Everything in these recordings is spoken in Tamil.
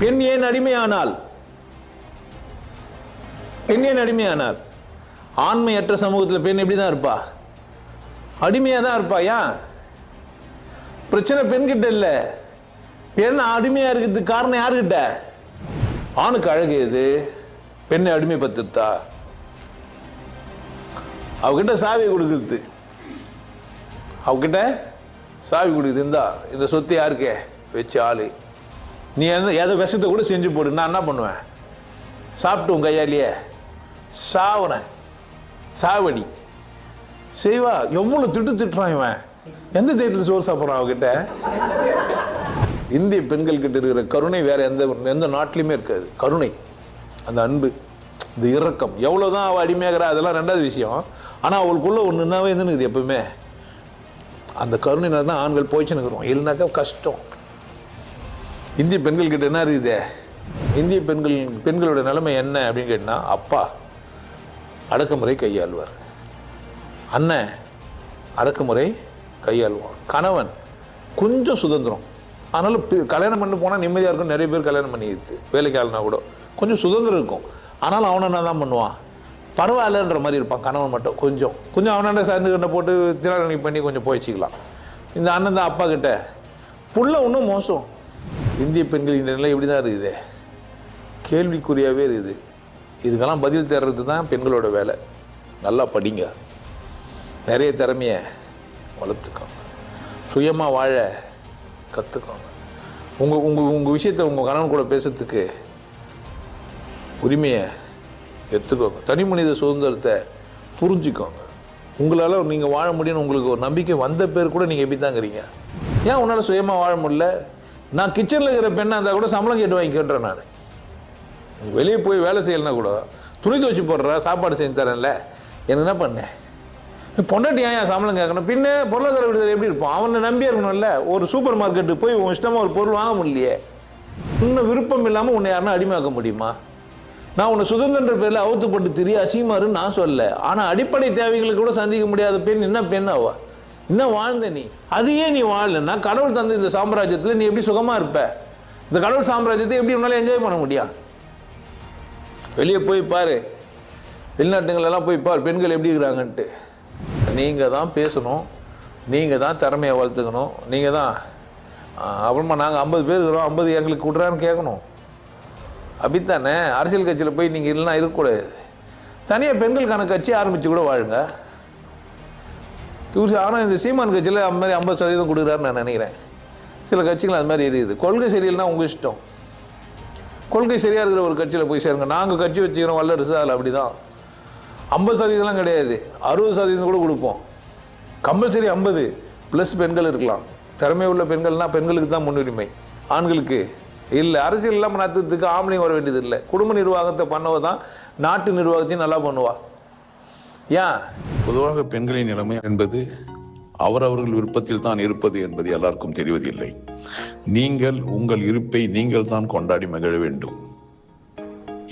பெண் ஏன் அடிமையானால்? பெண் ஏன் அடிமையானார் ஆண்மையற்ற சமூகத்தில் பெண் எப்படி தான் இருப்பா? அடிமையாக தான் இருப்பா ஏன்? பிரச்சனை பெண்கிட்ட இல்லை. பெண் அடிமையாக இருக்கிறதுக்கு காரணம் யாருக்கிட்ட ஆணுக்கு அழகு எது? பெண்ணை அடிமைப்படுத்திருத்தா அவகிட்ட சாவி கொடுக்குறது. அவகிட்ட சாவி கொடுக்குது இந்தா இந்த சொத்து யாருக்கே? வச்சு ஆளு. நீ என்ன எதை விஷத்தை கூட செஞ்சு போடு. நான் என்ன பண்ணுவேன்? சாப்பிட்டு உன் கையாலேயே சாவுறேன். சாவடி. செய்வா. எவ்வளோ திட்டு திட்டுறான் இவன்? எந்த தைரியத்தில் சோறு சாப்பிட்றான் அவகிட்ட? இந்திய பெண்கள் கிட்ட இருக்கிற கருணை வேற எந்த எந்த நாட்டிலையுமே இருக்காது. கருணை. அந்த அன்பு. இந்த இரக்கம். எவ்வளோதான் அவள் அடிமையாகிறா அதெல்லாம் ரெண்டாவது விஷயம். ஆனால் அவளுக்குள்ள ஒன்றுனாவே இருந்துன்னு எப்பவுமே. அந்த கருணையினால தான் ஆண்கள் போய்ச்சுன்னு இருக்கிறோம். இல்லைனாக்கா கஷ்டம். இந்திய பெண்கள் கிட்ட என்ன இருக்குது? இந்திய பெண்கள் பெண்களோட நிலைமை என்ன அப்படின்னு கேட்டால் அப்பா அடக்குமுறை கையாள்வார். அண்ணன் அடக்குமுறை கையாள்வான். கணவன் கொஞ்சம் சுதந்திரம். ஆனாலும் கல்யாணம் பண்ணி போனால் நிம்மதியாக இருக்கும். நிறைய பேர் கல்யாணம் பண்ணிடுது வேலைக்கு ஆளுனா கூட கொஞ்சம் சுதந்திரம் இருக்கும். ஆனாலும் அவனை என்ன தான் பண்ணுவான்? பரவாயில்லன்ற மாதிரி இருப்பான். கணவன் மட்டும் கொஞ்சம். கொஞ்சம் அவனாண்ட சேர்ந்து கண்டை போட்டு திராணி பண்ணி கொஞ்சம் போயிச்சிக்கலாம் இந்த அண்ணன் தான் அப்பா கிட்ட. புள்ள இன்னும் மோசம். இந்திய பெண்களின் நிலை இப்படி தான் இருக்குது? கேள்விக்குறியாகவே இருக்குது. இதுக்கெல்லாம் பதில் தேடுறது தான் பெண்களோட வேலை. நல்லா படிங்க. நிறைய திறமைய வளர்த்துக்கோங்க. சுயமாக வாழ கற்றுக்கோங்க உங்கள் உங்கள் உங்கள் விஷயத்தை உங்கள் கணவன் கூட பேசுறதுக்கு உரிமையை எடுத்துக்கோங்க. தனி மனித சுதந்திரத்தை புரிஞ்சுக்கோங்க. உங்களால் நீங்கள் வாழ முடியும்னு உங்களுக்கு ஒரு நம்பிக்கை வந்த பேர் கூட நீங்கள் எப்படி தாங்கிறீங்க ஏன் உன்னால் சுயமாக வாழ முடியல? நான் கிச்சனில் இருக்கிற பெண்ணாக இருந்தால் கூட சம்பளம் கேட்டு வாங்கிக்கின்றேன் நான். வெளியே போய் வேலை செய்யலைன்னா கூட துணி துவச்சி போடுற சாப்பாடு செஞ்சு தரேன்ல எனக்கு என்ன பண்ணேன் பொண்டாட்டி ஏன் ஏன் சம்பளம் கேட்கணும்? பின்ன பொருளாதார விடுதலை எப்படி இருப்போம் அவனை நம்பி இருக்கணும்ல ஒரு சூப்பர் மார்க்கெட்டுக்கு போய் உன் இஷ்டமாக ஒரு பொருள் வாங்க முடியலையே. இன்னும் விருப்பம் இல்லாமல் உன்னை யாருன்னா அடிமையாக்க முடியுமா? நான் உன்னை சுதந்திர பேரில் அவுத்துப்பட்டு திரிய அசிமாருன்னு நான் சொல்ல ஆனால் அடிப்படை தேவைகளை கூட சந்திக்க முடியாத பெண் என்ன பெண் ஆவா இன்னும் வாழ்ந்த நீ? அதையே நீ வாழலைன்னா கடவுள் தந்த இந்த சாம்ராஜ்யத்தில் நீ எப்படி சுகமாக இருப்ப? இந்த கடவுள் சாம்ராஜ்யத்தை எப்படி உன்னால என்ஜாய் பண்ண முடியும்? வெளியே போய் பாரு. வெளிநாட்டுங்களெல்லாம் போய் பாரு பெண்கள் எப்படி இருக்கிறாங்கன்ட்டு. நீங்கள் தான் பேசணும். நீங்கள் தான் திறமையை வளர்த்துக்கணும். நீங்கள் தான் அப்புறமா நாங்கள் ஐம்பது பேர் இருக்கிறோம் ஐம்பது எங்களுக்கு விட்றான்னு கேட்கணும். அப்படித்தானே? அரசியல் கட்சியில் போய் நீங்கள் இல்லைன்னா இருக்கக்கூடாது. தனியாக பெண்களுக்கான கட்சி ஆரம்பித்து கூட வாழுங்க. இவர் ஆனால் இந்த சீமான் கட்சியில் அந்த மாதிரி ஐம்பது சதவீதம் கொடுக்குறாருன்னு நான் நினைக்கிறேன். சில கட்சிகள் அது மாதிரி இருக்குது கொள்கை சரியில்லைனா உங்கள் இஷ்டம். கொள்கை சரியாக இருக்கிற ஒரு கட்சியில் போய் சேருங்க. நாங்கள் கட்சி வச்சுக்கிறோம் வல்லரசு அதில் அப்படி தான் ஐம்பது சதவீதம்லாம் கிடையாது. அறுபது சதவீதம் கூட கொடுப்போம். கம்பல்சரி ஐம்பது. ப்ளஸ் பெண்கள் இருக்கலாம். திறமை உள்ள பெண்கள்னா பெண்களுக்கு தான் முன்னுரிமை. ஆண்களுக்கு இல்லை. அரசியல் இல்லாமல் நடத்துறதுக்கு ஆம்பளையும் வர வேண்டியது இல்லை குடும்ப நிர்வாகத்தை பண்ணவ தான் நாட்டு நிர்வாகத்தையும் நல்லா பண்ணுவாள் ஏன் பொதுவாக பெண்களின் நிலைமை என்பது அவரவர்கள் விருப்பத்தில் தான் இருப்பது என்பது எல்லாருக்கும் தெரிவதில்லை. நீங்கள் உங்கள் இருப்பை நீங்கள் தான் கொண்டாடி மகிழ வேண்டும்.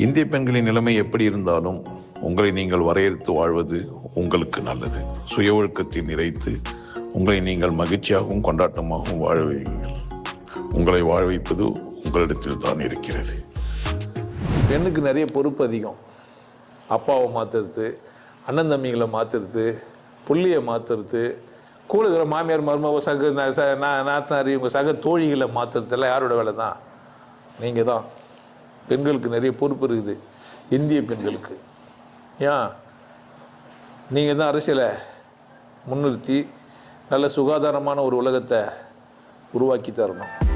இந்திய பெண்களின் நிலைமை எப்படி இருந்தாலும் உங்களை நீங்கள் வரையறுத்து வாழ்வது உங்களுக்கு நல்லது. சுய ஒழுக்கத்தில் நிறைத்து உங்களை நீங்கள் மகிழ்ச்சியாகவும் கொண்டாட்டமாகவும் வாழ வையுங்கள். உங்களை வாழ வைப்பது உங்களிடத்தில் தான் இருக்கிறது. பெண்ணுக்கு நிறைய பொறுப்பு அதிகம். அப்பாவை மாற்றுறது அண்ணன் தம்பிகளை மாற்றுறது புள்ளியை மாற்றுறது கூட இருக்கிற மாமியார் மருமக சக நாத்தனார் இவங்க சக தோழிகளை மாற்றுறதெல்லாம் யாரோட வேலை தான் நீங்கள் தான் பெண்களுக்கு நிறைய பொறுப்பு இருக்குது. இந்திய பெண்களுக்கு. ஏன்? நீங்கள் தான் அரசியலை முன்னிறுத்தி நல்ல சுகாதாரமான ஒரு உலகத்தை உருவாக்கி தரணும்.